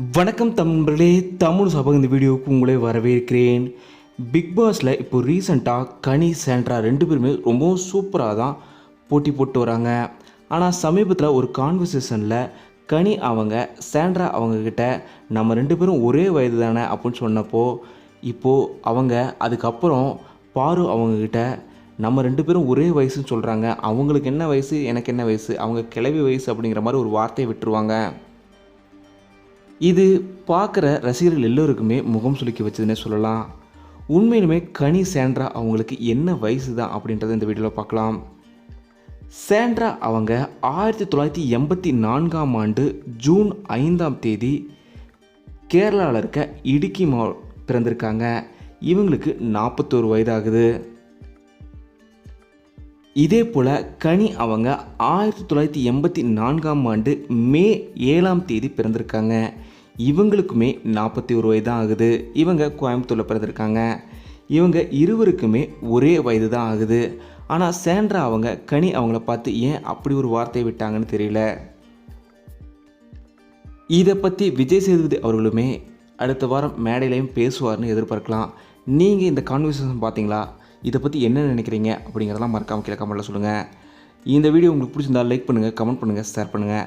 வணக்கம் தம்பர்களே தமிழ் சபை இந்த வீடியோவுக்கு உங்களை வரவேற்கிறேன். பிக் பாஸில் இப்போ ரீசெண்டாக கனி சேண்ட்ரா ரெண்டு பேருமே ரொம்பவும் சூப்பராக தான் போட்டி போட்டு வராங்க. ஆனால் சமீபத்தில் ஒரு கான்வர்சேஷனில் கனி அவங்க சேண்ட்ரா அவங்கக்கிட்ட நம்ம ரெண்டு பேரும் ஒரே வயது தானே அப்படின்னு சொன்னப்போ இப்போது அவங்க அதுக்கப்புறம் பாரு அவங்கக்கிட்ட நம்ம ரெண்டு பேரும் ஒரே வயசுன்னு சொல்கிறாங்க அவங்களுக்கு என்ன வயசு எனக்கு என்ன வயசு அவங்க கிளவி வயசு அப்படிங்கிற மாதிரி ஒரு வார்த்தையை விட்டுருவாங்க. இது பார்க்குற ரசிகர்கள் எல்லோருக்குமே முகம் சுலுக்கி வச்சதுன்னே சொல்லலாம். உண்மையிலுமே கனி சேண்ட்ரா அவங்களுக்கு என்ன வயசு தான் அப்படின்றத இந்த வீடியோவில் பார்க்கலாம். சேண்ட்ரா அவங்க ஆயிரத்தி தொள்ளாயிரத்தி எண்பத்தி நான்காம் ஆண்டு ஜூன் ஐந்தாம் தேதி கேரளாவில் இருக்க இடுக்கி மா பிறந்திருக்காங்க. இவங்களுக்கு நாற்பத்தோரு வயதாகுது. இதே போல் கனி அவங்க ஆயிரத்தி தொள்ளாயிரத்தி எண்பத்தி நான்காம் ஆண்டு மே ஏழாம் தேதி பிறந்திருக்காங்க. இவங்களுக்குமே நாற்பத்தி ஒரு வயது தான் ஆகுது. இவங்க கோயம்புத்தூரில் பிறந்திருக்காங்க. இவங்க இருவருக்குமே ஒரே வயது தான் ஆகுது. ஆனால் சேண்ட்ரா அவங்க கனி அவங்கள பார்த்து ஏன் அப்படி ஒரு வார்த்தையை விட்டாங்கன்னு தெரியல. இதை பற்றி விஜய் சேதுபதி அவர்களுமே அடுத்த வாரம் மேடையிலையும் பேசுவார்னு எதிர்பார்க்கலாம். நீங்கள் இந்த கான்வர்சேஷன் பார்த்தீங்களா? இதை பற்றி என்ன நினைக்கிறீங்க? அப்படிங்கிறதெல்லாம் மறக்காமல் கீழே கமெண்ட்டில் சொல்லுங்கள் இந்த வீடியோ உங்களுக்கு பிடிச்சிருந்தா லைக் பண்ணுங்கள் கமெண்ட் பண்ணுங்கள் ஷேர் பண்ணுங்கள்